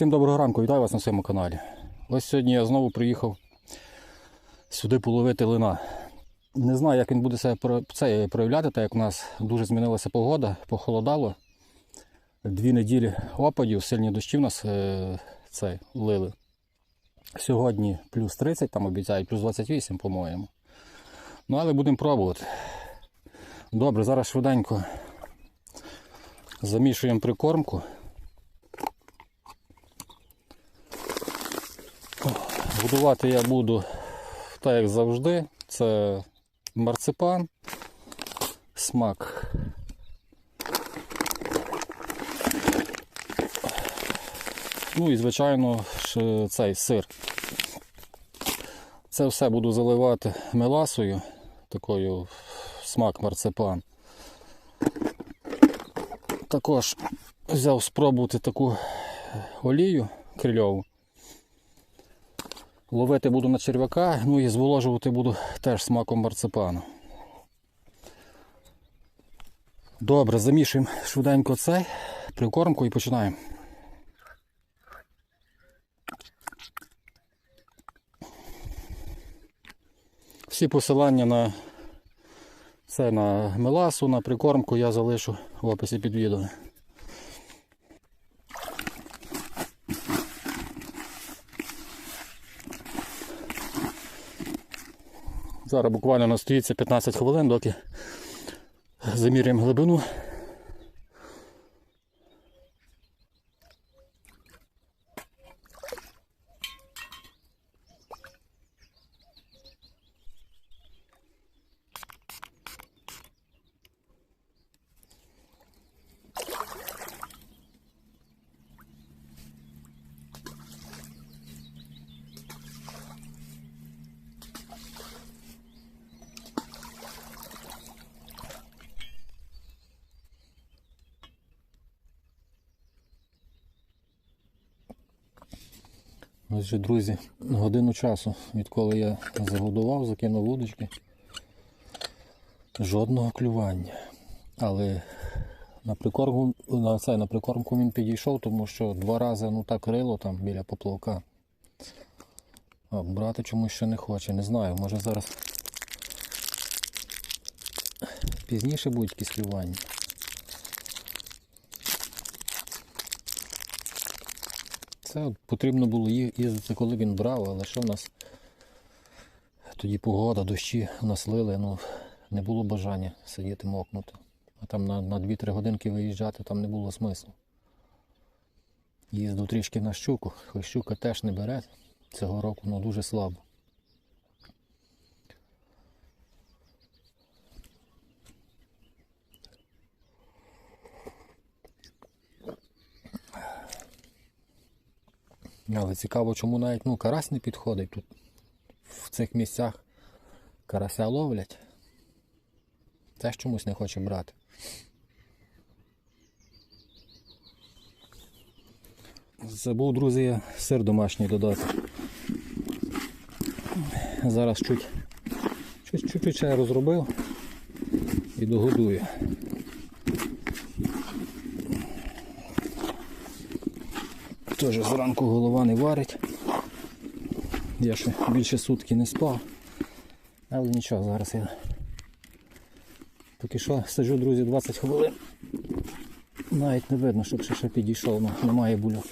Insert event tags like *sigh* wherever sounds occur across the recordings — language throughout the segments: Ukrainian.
Всім доброго ранку, вітаю вас на своєму каналі. Ось сьогодні я знову приїхав сюди половити лина. Не знаю, як він буде це проявляти, так як у нас дуже змінилася погода, похолодало. Дві неділі опадів, сильні дощі в нас е, це, лили. Сьогодні плюс 30, там обіцяють, плюс 28, по-моєму. Ну, але будемо пробувати. Добре, зараз швиденько замішуємо прикормку. Годувати я буду так, як завжди. Це марципан, смак. Ну і, звичайно, цей сир. Це все буду заливати меласою, такою смак марципан. Також взяв спробувати таку олію крильову. Ловити буду на черв'яка, ну і зволожувати буду теж смаком марципану. Добре, замішуємо швиденько цей прикормку і починаємо. Всі посилання на це на меласу, на прикормку я залишу в описі під відео. Зараз буквально настоїться 15 хвилин, доки заміряємо глибину. Ось друзі, годину часу, відколи я загодував, закинув вудочки. Жодного клювання. Але на прикормку, на, це, на прикормку він підійшов, тому що два рази ну так рило там біля поплавка. А брати чомусь ще не хоче, не знаю, може зараз пізніше будуть якісь клювання. Це потрібно було їздити, коли він брав, але що в нас тоді погода, дощі наслили, нас лили, ну не було бажання сидіти мокнути. А там на, на 2-3 годинки виїжджати там не було смислу. Їздив трішки на щуку, хоч щука теж не бере цього року, ну дуже слабо. Але цікаво, чому навіть ну, карась не підходить тут. В цих місцях карася ловлять. Теж чомусь не хоче брати. Забув, друзі, сир домашній додати. Зараз чуть чуть чуть ще розробив і догодую. Теж зранку голова не варить. Я ще більше сутки не спав. Але нічого, зараз я поки що сиджу, друзі, 20 хвилин. Навіть не видно, щоб ще, підійшов, ну, немає бульок.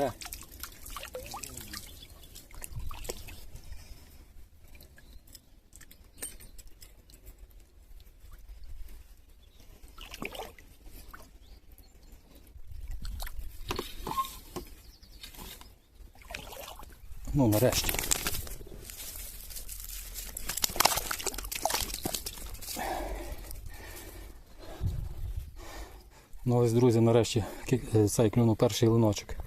Так. Ну, нарешті. Ну ось, друзі, нарешті е, цей клюнув перший линочок.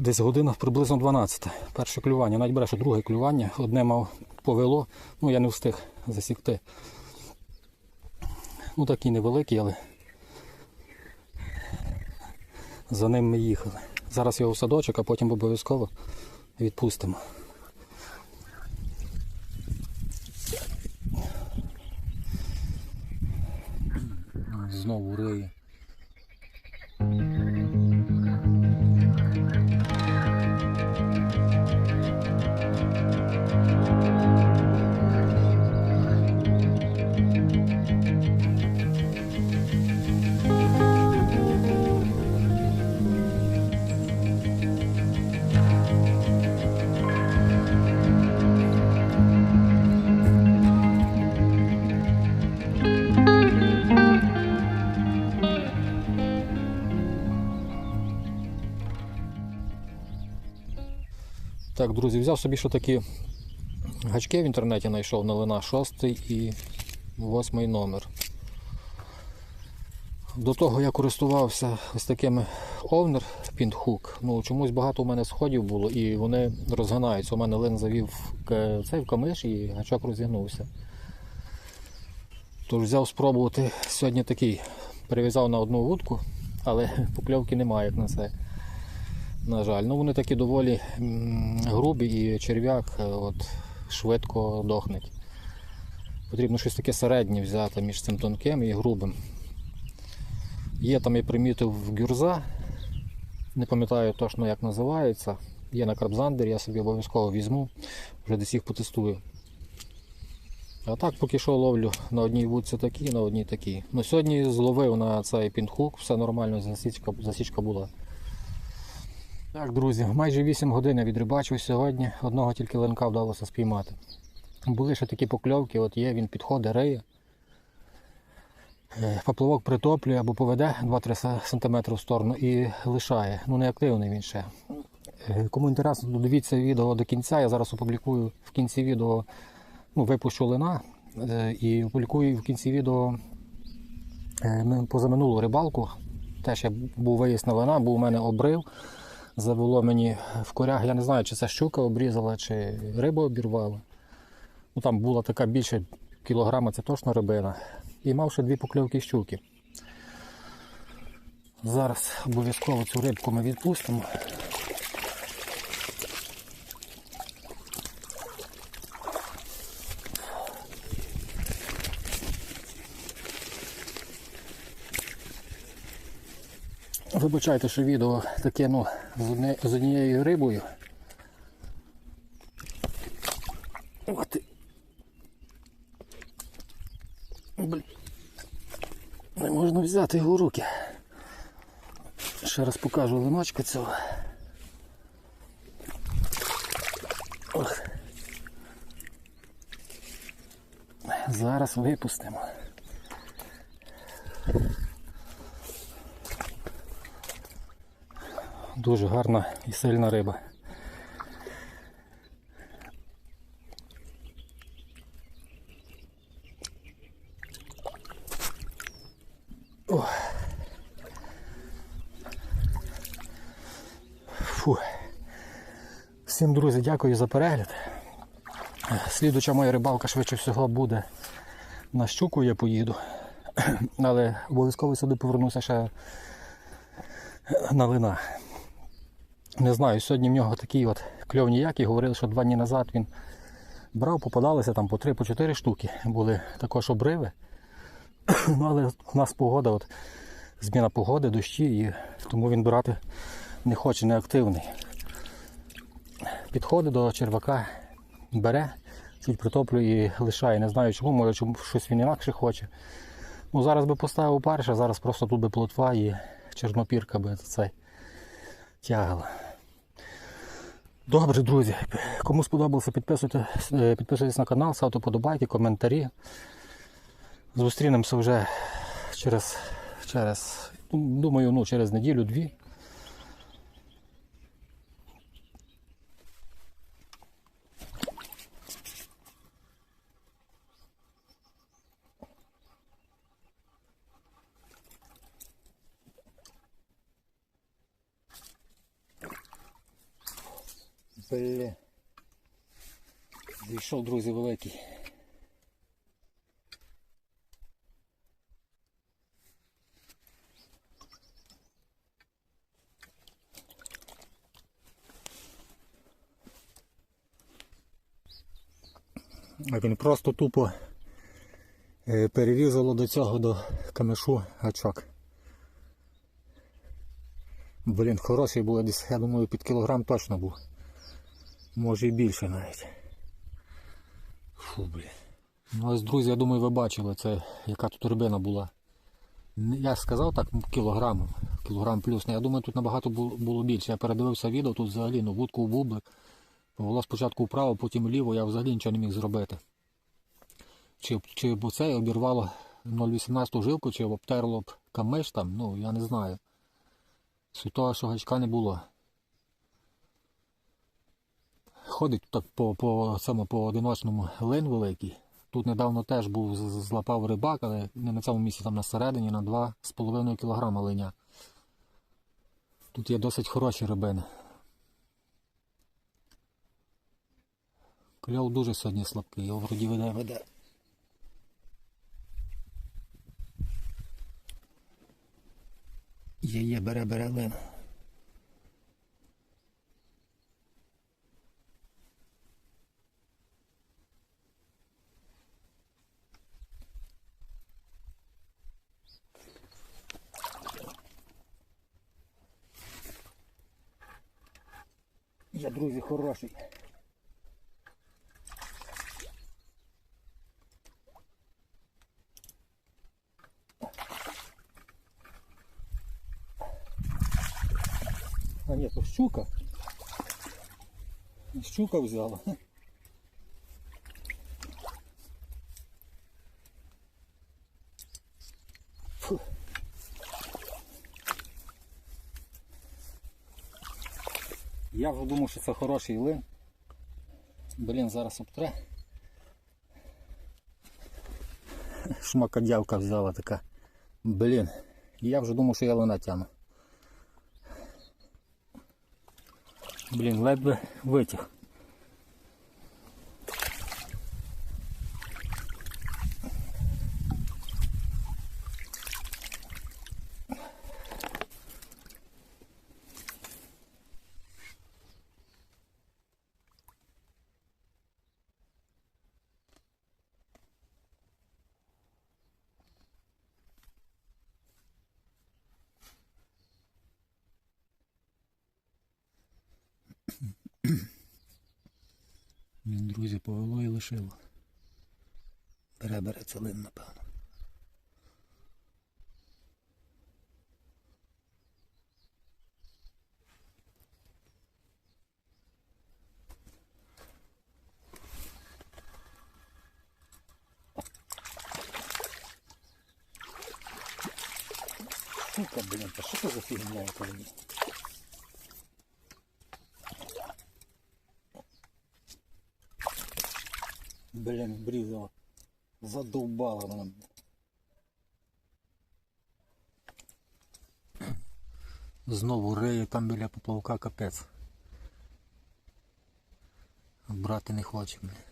Десь година приблизно 12. Перше клювання, навіть брешу друге клювання. Одне мав повело, ну я не встиг засікти. Ну такий невеликий, але за ним ми їхали. Зараз його в садочок, а потім обов'язково відпустимо. Знову риє. Так, друзі, взяв собі ще такі гачки в інтернеті знайшов на лина 6 і 8 номер. До того я користувався ось такими овнер пінтхук. Ну, чомусь багато у мене сходів було і вони розгинаються. У мене лин завів цей в камиш і гачок розігнувся. Тож взяв спробувати сьогодні такий. Перев'язав на одну вудку, але *laughs* покльовки немає як на це. На жаль, ну вони такі доволі грубі і черв'як е, от, швидко дохнеть. Потрібно щось таке середнє взяти між цим тонким і грубим. Є там я примітив гюрза, не пам'ятаю точно як називається. Є на крабзандер, я собі обов'язково візьму, вже десь їх потестую. А так поки що ловлю на одній вудці такі, на одній такі. Ну сьогодні зловив на цей пінтхук, все нормально, засічка, засічка була. Так, друзі, майже 8 годин я відрибачив сьогодні. Одного тільки ленка вдалося спіймати. Були ще такі покльовки, от є, він підходить, риє. Е, Поплавок притоплює або поведе 2-3 см в сторону і лишає. Ну не активний він ще. Е, Кому інтересно, то дивіться відео до кінця. Я зараз опублікую в кінці відео, ну, випущу лина е, і опублікую в кінці відео позаминулу рибалку. Теж я був виїзд на лина, був у мене обрив завело мені в корях. Я не знаю, чи це щука обрізала, чи риба обірвала. Ну, там була така більше кілограма, це точно рибина. І мав ще дві покльовки щуки. Зараз обов'язково цю рибку ми відпустимо. Вибачайте, що відео таке ну, з, однією рибою. От. Блін. Не можна взяти його в руки. Ще раз покажу линочка цього. Ох. Зараз випустимо. Дуже гарна і сильна риба. Фу. Всім, друзі, дякую за перегляд. Слідуча моя рибалка швидше всього буде на щуку я поїду. Але обов'язково сюди повернуся ще на лина. Не знаю, сьогодні в нього такий от кльов ніякий. Говорили, що два дні назад він брав, попадалися там по 3-4 штуки. Були також обриви. *clears throat* Ну, але у нас погода, от, зміна погоди, дощі, і тому він брати не хоче, не активний. Підходить до червака, бере, чуть притоплює і лишає. Не знаю чому, може чому щось він інакше хоче. Ну, зараз би поставив перше, зараз просто тут би плотва і чорнопірка би цей тягала. Добре, друзі. Кому сподобалося, підписуйте, е, підписуйтесь на канал, ставте подобайки, коментарі. Зустрінемося вже через, через ну, думаю, ну, через неділю-дві. Бля. Зійшов, друзі, великий. А він просто тупо е, перерізало до цього до камешу гачок. Блін, хороший був, десь, я думаю, під кілограм точно був. Може і більше навіть. Фу, блін. Ну ось, друзі, я думаю, ви бачили, це, яка тут рибина була. Я ж сказав так, кілограм, кілограм плюс. Ну, Я думаю, тут набагато було, більше. Я передивився відео, тут взагалі ну, вудку в бублик. Повело спочатку вправо, потім вліво, я взагалі нічого не міг зробити. Чи, чи б це обірвало 0,18 жилку, чи обтерло б камиш там, ну я не знаю. Суть того, що гачка не було. Ходить так по, по, цьому, по одиночному лин великий. Тут недавно теж був злапав рибак, але не на цьому місці, там на середині, на 2,5 кг линя. Тут є досить хороші рибини. Кльов дуже сьогодні слабкий, його вроді веде веде. Є, є, бере, бере лин. Я, друзі, хороший. А ні, то щука. Щука взяла. Я вже думав, що це хороший лин. Блін, зараз обтре. Шмакодявка взяла така. Блін. Я вже думав, що я лина тяну. Блін, ледве витяг. Він, друзі, повело і лишило. Бере, бере целин, напевно. Сука, блін, та що це за фігня яка мені? Блін, брізала. Задовбала вона. Знову рею там біля поплавка капець. Брати не хоче, блін.